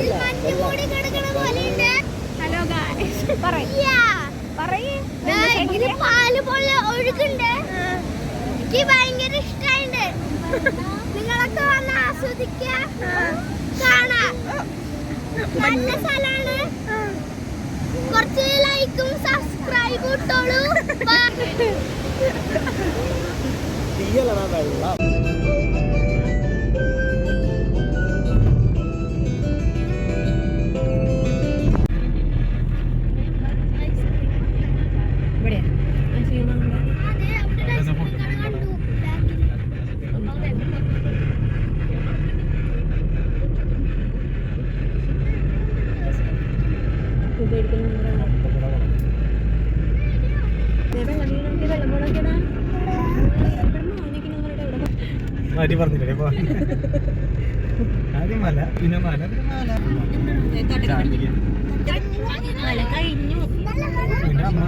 Hello പറയ്. പാൽ പോലെ ഒഴുകുണ്ട് എനിക്ക് ഭയങ്കര ഇഷ്ടായിണ്ട്. നിങ്ങളൊക്കെ വന്ന് ആസ്വദിക്ക. കാണാ. നല്ല സ്ഥലാണ്. കുറച്ച് ലൈക്കും സബ്സ്ക്രൈബും ഇട്ടോളൂ. വെള്ളം. മാറ്റി പറഞ്ഞില്ലേ? ഇപ്പൊ ആദ്യം മല പിന്നെ മല പിന്നെ മല. കഴിഞ്ഞു പിന്നെ അമ്മ.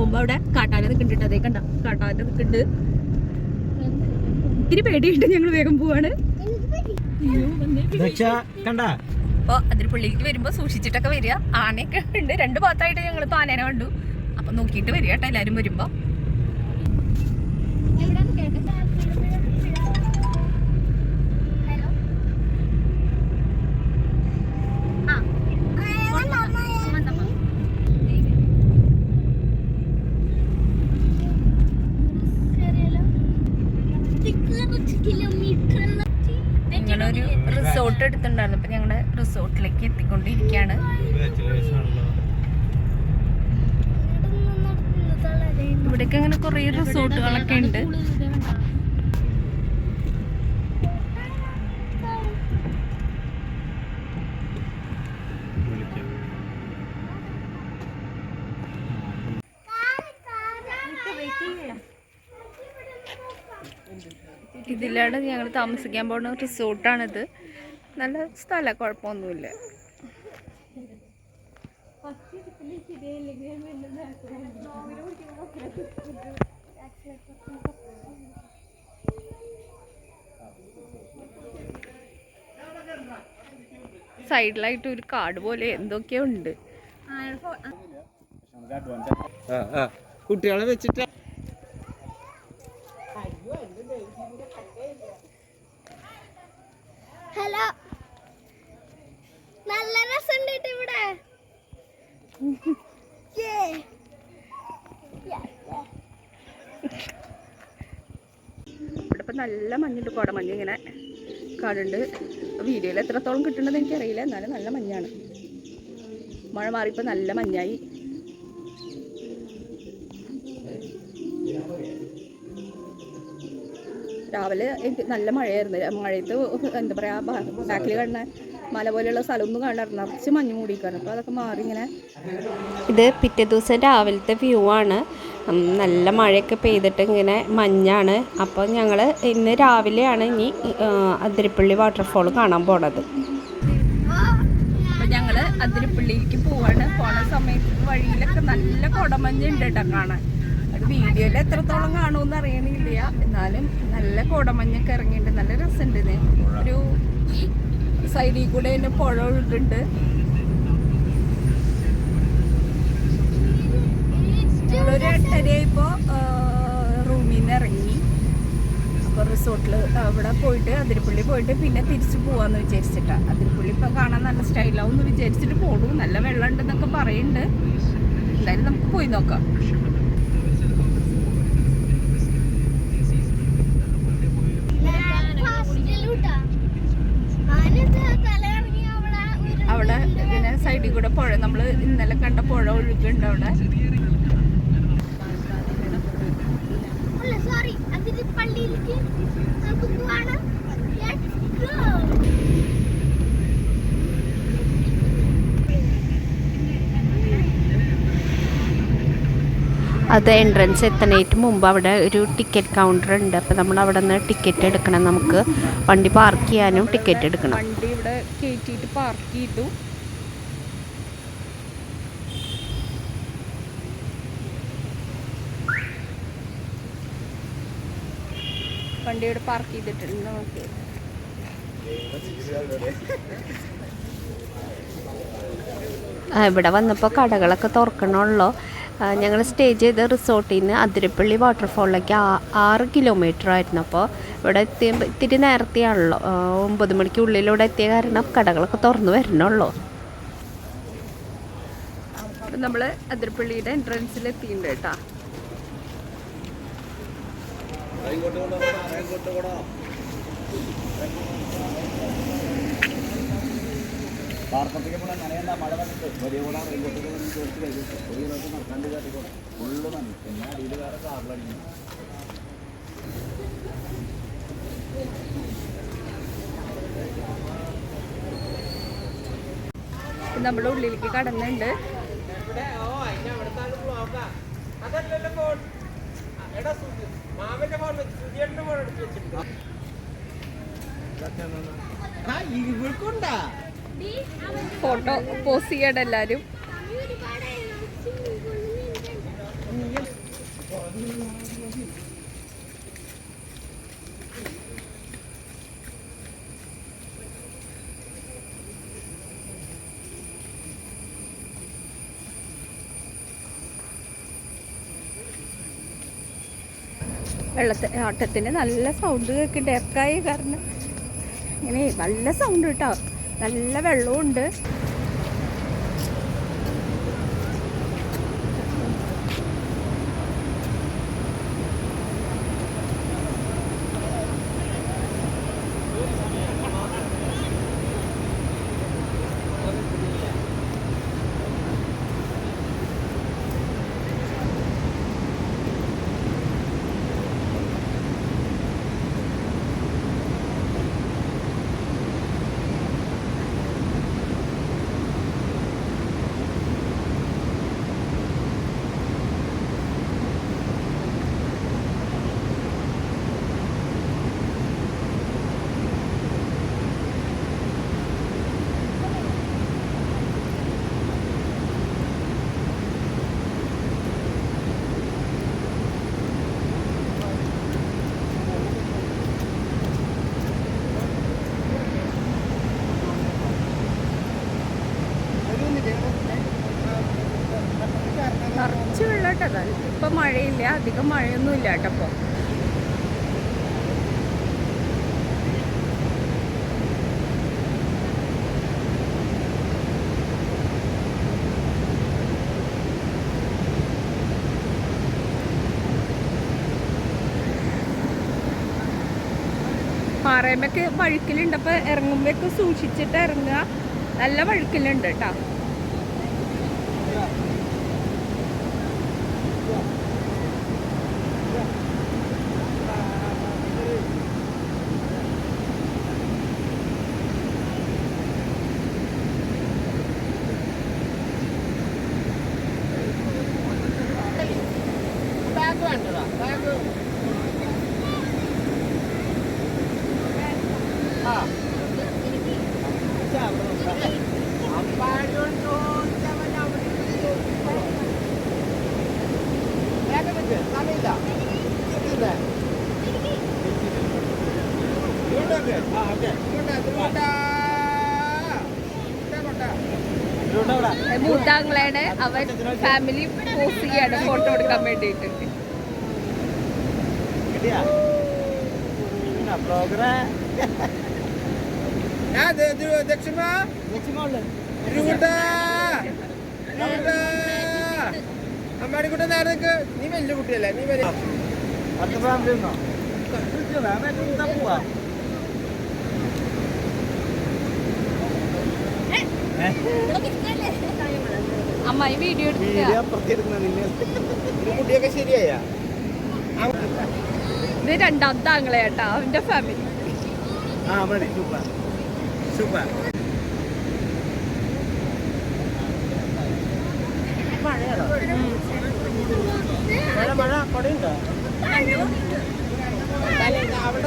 പോകുമ്പോ അവിടെ കാട്ടാന നിൽക്കുന്നുണ്ട് അതേ കണ്ട? കാട്ടാന നിൽക്കുന്നുണ്ട് ഇത്തിരി പേടിയുണ്ട് ഞങ്ങൾ വേഗം പോവാണ്. അപ്പൊ അതിന് പുള്ളിക്ക് വരുമ്പോ സൂക്ഷിച്ചിട്ടൊക്കെ വരിക. ആനയൊക്കെ ഉണ്ട്. രണ്ട് ഭാഗത്തായിട്ട് ഞങ്ങൾ ഇപ്പൊ ആനേനെ കണ്ടു. അപ്പൊ നോക്കിയിട്ട് വരിക കേട്ടോ എല്ലാരും വരുമ്പോ. എടുത്തിട്ടുണ്ടായിരുന്നു. അപ്പൊ ഞങ്ങൾ റിസോർട്ടിലേക്ക് ആണല്ലോ ഇവിടേക്ക് അങ്ങനെ കുറെ റിസോർട്ടുകളൊക്കെ ഉണ്ട്. ഇതിലാണ് ഞങ്ങൾ താമസിക്കാൻ പോകുന്ന റിസോർട്ടാണിത്. നല്ല സ്ഥലം കുഴപ്പമൊന്നുമില്ല. സൈഡിലായിട്ട് ഒരു കാട് പോലെ എന്തൊക്കെയോ ഉണ്ട്. കുട്ടികളെ വെച്ചിട്ട്. ഹലോ. നല്ല രസമുണ്ട് ഇവിടെ. ഇവിടെ ഇപ്പം നല്ല മഞ്ഞുണ്ട്. കോടമഞ്ഞ് ഇങ്ങനെ കാടുണ്ട്. വീഡിയോയിൽ എത്രത്തോളം കിട്ടുന്നത് എനിക്കറിയില്ല. എന്നാലും നല്ല മഞ്ഞാണ്. മഴ മാറിയപ്പോൾ നല്ല മഞ്ഞായി. രാവിലെ എനിക്ക് നല്ല മഴയായിരുന്നു. മഴയത്ത് എന്താ പറയുക ബാക്കിൽ കാണുന്ന മല പോലെയുള്ള സ്ഥലമൊന്നും കാണാറ് നിറച്ച് മഞ്ഞ് മൂടിക്കാണ് അപ്പോൾ അതൊക്കെ മാറി ഇങ്ങനെ ഇത് പിറ്റേ ദിവസം രാവിലത്തെ വ്യൂ ആണ്. നല്ല മഴയൊക്കെ പെയ്തിട്ട് ഇങ്ങനെ മഞ്ഞാണ്. അപ്പോൾ ഞങ്ങൾ ഇന്ന് രാവിലെയാണ് ഇനി അതിരിപ്പള്ളി വാട്ടർഫോൾ കാണാൻ പോണത്. ഞങ്ങൾ ഞങ്ങൾ അതിരപ്പള്ളിയിലേക്ക് പോവാണ്. പോണ സമയത്ത് വഴിയിലൊക്കെ നല്ല കോടമഞ്ഞുണ്ട് കേട്ടോ കാണാൻ. അത് വീഡിയോയിൽ എത്രത്തോളം കാണുമെന്ന് അറിയണില്ല. എന്നാലും നല്ല കോടമഞ്ഞൊക്കെ ഇറങ്ങിയിട്ടുണ്ട്. നല്ല രസമുണ്ട് ഒരു സൈഡിൽ കൂടെ തന്നെ പുഴ ഒഴുകുന്നുണ്ട് ഞങ്ങളൊരു എട്ടരയായിപ്പോ റൂമിൽ നിന്ന് ഇറങ്ങി. അപ്പോൾ റിസോർട്ടിൽ അവിടെ പോയിട്ട് അതിരപ്പള്ളി പോയിട്ട് പിന്നെ തിരിച്ചു പോവാന്ന് വിചാരിച്ചിട്ടാണ് അതിരപ്പള്ളി ഇപ്പം കാണാൻ നല്ല സ്റ്റൈലാവും എന്ന് വിചാരിച്ചിട്ട് പോണു. നല്ല വെള്ളം ഉണ്ടെന്നൊക്കെ പറയുന്നുണ്ട് എന്തായാലും നമുക്ക് പോയി നോക്കാം ഫാസ്റ്റിലൂട്ടാ. ആനത്ത് തലകറങ്ങി അവിടെ ഒരു അവിടെ ഇങ്ങനെ സൈഡിൽ കൂടെ പുഴ നമ്മൾ ഇന്നലെ കണ്ട പുഴ ഒഴുകുണ്ട് അവിടെ. സോറി അതിന് പള്ളിയിലേക്ക് നമുക്ക് പോവാണ്. Let's go. അത് എൻട്രൻസ് എത്തണേറ്റ് മുമ്പ് അവിടെ ഒരു ടിക്കറ്റ് കൗണ്ടർ ഉണ്ട്. അപ്പോൾ നമ്മൾ അവിടെ നിന്ന് ടിക്കറ്റ് എടുക്കണം. നമുക്ക് വണ്ടി പാർക്ക് ചെയ്യാനും ടിക്കറ്റ് എടുക്കണം. വണ്ടി ഇവിടെ കയറ്റിയിട്ട് പാർക്ക് ചെയ്തു. വണ്ടി ഇവിടെ പാർക്ക് ചെയ്തിട്ടുണ്ട്. നമുക്ക് ആ, ഇവിടെ വന്നപ്പോൾ കടകളൊക്കെ തുറക്കണുള്ളൂ. ഞങ്ങൾ സ്റ്റേ ചെയ്ത റിസോർട്ടിൽ നിന്ന് അതിരപ്പള്ളി വാട്ടർഫോളിലേക്ക് ആ- ആറ് കിലോമീറ്റർ ആയിരുന്നു അപ്പോൾ ഇവിടെ എത്തിയപ്പോൾ ഇത്തിരി നേരത്തെയാണല്ലോ ഒമ്പത് മണിക്കുള്ളിലൂടെ എത്തിയ കാരണം കടകളൊക്കെ തുറന്നു വരണുള്ളൂ. അപ്പം നമ്മൾ അതിരപ്പള്ളിയുടെ എൻട്രൻസിൽ എത്തിയിട്ടുണ്ട് കേട്ടോ. നമ്മൾ ഉള്ളിലേക്ക് കടന്നുണ്ട്. ഇവർക്കുണ്ടാ ഫോട്ടോ പോസ് ചെയ്യണം എല്ലാവരും വെള്ളത്തെ ആട്ടത്തിന് നല്ല സൗണ്ട് കേൾക്കുന്നുണ്ട് എക്കായി കാരണം. ഇങ്ങനെ നല്ല സൗണ്ട് കേട്ടോ. നല്ല വെള്ളമുണ്ട് നിറച്ച് വെള്ളം കേട്ടോ ഇപ്പൊ മഴയില്ല അധികം മഴയൊന്നും ഇല്ല കേട്ടപ്പോ പാറയമ്മക്ക് പാറയമൊക്കെ വഴുക്കലുണ്ട്. അപ്പൊ ഇറങ്ങുമ്പോഴൊക്കെ സൂക്ഷിച്ചിട്ട് ഇറങ്ങുക. നല്ല വഴുക്കിലുണ്ട് കേട്ടോ. മൂത്താങ്ങളയുടെ അവൻ ഫാമിലി പോസ്റ്റ് ചെയ്യാണ് ഫോട്ടോ എടുക്കാൻ വേണ്ടിയിട്ട് ദക്ഷിണ. അമ്മാടിക്കുട്ട നേരെ നിക്ക്. നീ വലിയ കുട്ടിയല്ലേ നീ വലിയ പോവാ. അമ്മായി വീഡിയോ എടുക്കുക കുട്ടിയൊക്കെ ശരിയായ? ഇത് രണ്ടാമത്തെ കേട്ടാ അവന്റെ ഫാമിലി അവിടെ.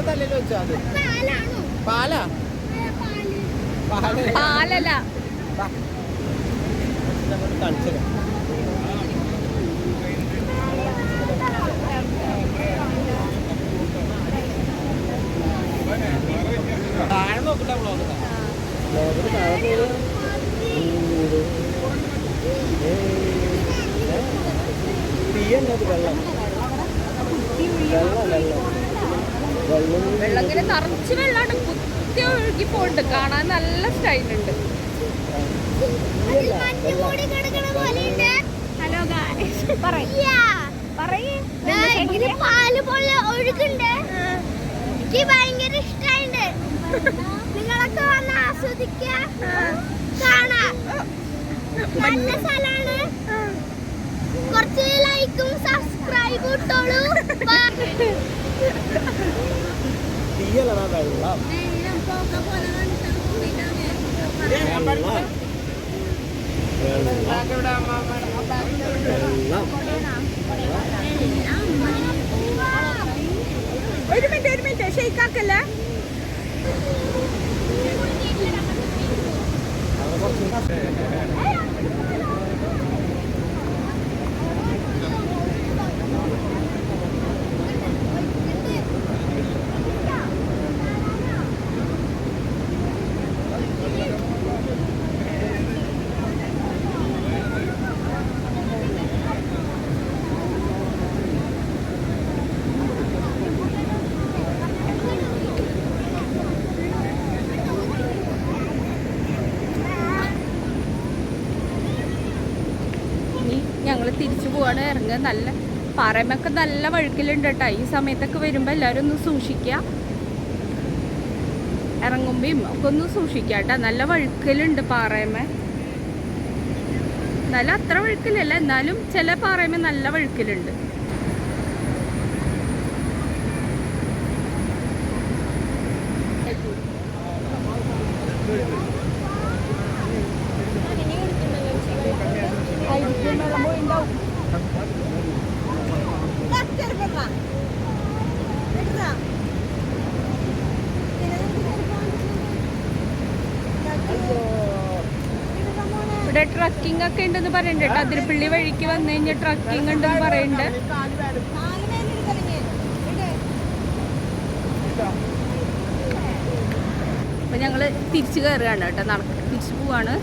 തലയിൽ വെച്ചോ അത്. പാലാ? പാൽ പാലല്ല താഴെ നോക്കട്ടെ ബ്ലോഗ് ബ്ലോഗിൽ താഴെ പോയി തീയന്നത് വെള്ളം വെള്ളം വെള്ളം വെള്ളം വെള്ളം ഇങ്ങനെ നിറച്ച് വെള്ളമാണ് കുത്തി പോണ്ട് കാണാൻ നല്ല സ്റ്റൈലുണ്ട് ഹലോ പറയേ. പറയേ. പാൽ പോലെ ഒഴുകുണ്ട് എനിക്ക് ഭയങ്കര ഇഷ്ടായിണ്ട്. നിങ്ങളൊക്കെ വന്ന് ആസ്വദിക്ക. കാണാ. നല്ല സ്ഥലാണ്. കുറച്ച് ലൈക്കും സബ്സ്ക്രൈബും ഇട്ടോളൂ. വെള്ളം. ഒരു മിനിറ്റ് ഒരു മിനിറ്റ്. ഷെയ്ക്കാക്കല്ലേ? ഇനി ഞങ്ങൾ പോവാണ് ഇറങ്ങുക നല്ല പാറയമൊക്കെ നല്ല വഴുക്കലുണ്ട് കേട്ടോ. ഈ സമയത്തൊക്കെ വരുമ്പോൾ എല്ലാവരും ഒന്ന് സൂക്ഷിക്കുക. ഇറങ്ങുമ്പോഴും ഒക്കെ ഒന്ന് സൂക്ഷിക്കുക കേട്ടോ. നല്ല വഴുക്കലുണ്ട് പാറയമ്മ എന്നാലും അത്ര വഴുക്കലല്ല. എന്നാലും ചില പാറയമ്മ നല്ല വഴുക്കലുണ്ട്. ട്രക്കിംഗ് ഒക്കെ ഉണ്ടെന്ന് പറയുന്നുണ്ട് അതിരപ്പള്ളി വഴിക്ക് വന്നു കഴിഞ്ഞാൽ ട്രക്കിംഗ് ഉണ്ടെന്ന് പറയുന്നുണ്ട് അപ്പൊ ഞങ്ങൾ തിരിച്ചു കയറുകയാണ് കേട്ടോ. നട തിരിച്ചു പോവാണ്.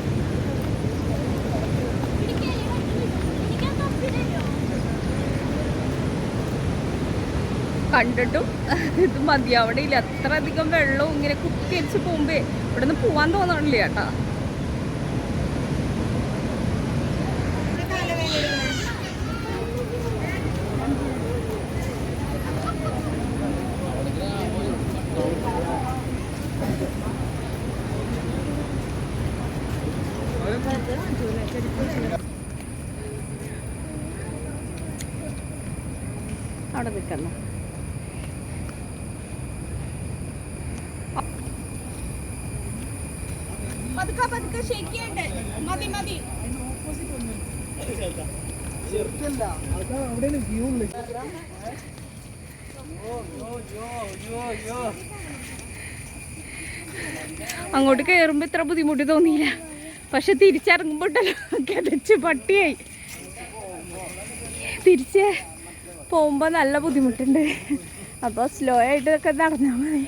കണ്ടിട്ടും ഇത് മതിയാവണില്ല അത്ര അധികം വെള്ളവും ഇങ്ങനെ കുത്തിയടിച്ച് പോകുമ്പേ ഇവിടെ നിന്ന് പോവാൻ തോന്നണില്ല കേട്ടാ അവിടെ നിൽക്കണം പതുക്കെ പതുക്കെ ശരിക്കുണ്ട് മതി മതി. അങ്ങോട്ട് കയറുമ്പോ ഇത്ര ബുദ്ധിമുട്ട് തോന്നിയില്ല. പക്ഷെ തിരിച്ചിറങ്ങുമ്പോട്ടല്ലോ കിതച്ച് പട്ടിയായി. തിരിച്ച് പോകുമ്പോ നല്ല ബുദ്ധിമുട്ടുണ്ട്. അപ്പോൾ സ്ലോ ആയിട്ടൊക്കെ നടന്നാൽ മതി.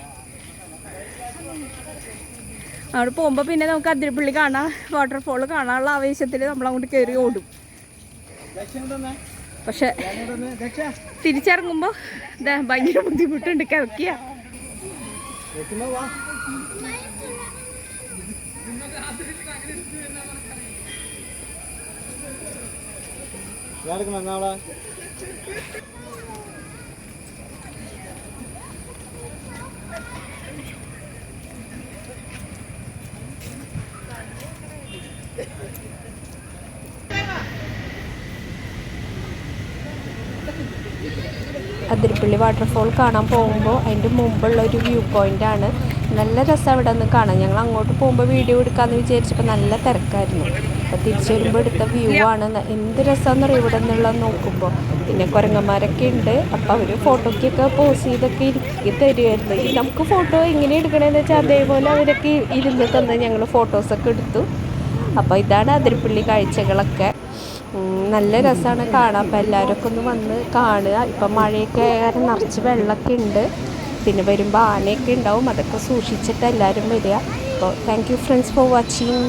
അവിടെ പോകുമ്പോൾ പിന്നെ നമുക്ക് അതിരപ്പള്ളി കാണാം വാട്ടർഫോൾ കാണാനുള്ള ആവേശത്തിൽ നമ്മൾ അങ്ങോട്ട് കയറി ഓടും. പക്ഷെ തിരിച്ചിറങ്ങുമ്പോൾ ഭയങ്കര ബുദ്ധിമുട്ടുണ്ട് കിടക്കിയ. ഇയാൾക്ക് വാട്ടർഫോൾ കാണാൻ പോകുമ്പോൾ അതിന്റെ മുമ്പുള്ള ഒരു വ്യൂ പോയിന്റ് ആണ്. നല്ല രസം അവിടെ നിന്ന് കാണാം ഞങ്ങൾ അങ്ങോട്ട് പോകുമ്പോൾ വീഡിയോ എടുക്കാമെന്ന് വിചാരിച്ചപ്പോൾ നല്ല തിരക്കായിരുന്നു. അപ്പോൾ തിരിച്ചു വരുമ്പോൾ എടുത്ത വ്യൂ ആണ്. എന്ത് രസമാണെന്ന് അറിയാം ഇവിടെ നിന്നുള്ള നോക്കുമ്പോൾ പിന്നെ കുരങ്ങന്മാരൊക്കെ ഉണ്ട്. അപ്പോൾ അവർ ഫോട്ടോയ്ക്കൊക്കെ പോസ് ചെയ്തൊക്കെ ഇരിക്കി തരുമായിരുന്നു നമുക്ക് ഫോട്ടോ എങ്ങനെ എടുക്കണമെന്ന് വെച്ചാൽ അതേപോലെ അവരൊക്കെ ഇരുന്ന് തന്ന് ഞങ്ങൾ ഫോട്ടോസൊക്കെ എടുത്തു. അപ്പോൾ ഇതാണ് അതിരപ്പള്ളി കാഴ്ചകളൊക്കെ. നല്ല രസമാണ് കാണാൻ. അപ്പോൾ എല്ലാവരൊക്കെ ഒന്ന് വന്ന് കാണുക. ഇപ്പം മഴയൊക്കെ കാരണം നിറച്ച് വെള്ളമൊക്കെ ഉണ്ട്. പിന്നെ വരുമ്പോൾ ആനയൊക്കെ ഉണ്ടാവും. അതൊക്കെ സൂക്ഷിച്ചിട്ട് എല്ലാവരും വരിക. അപ്പോൾ thank you friends for watching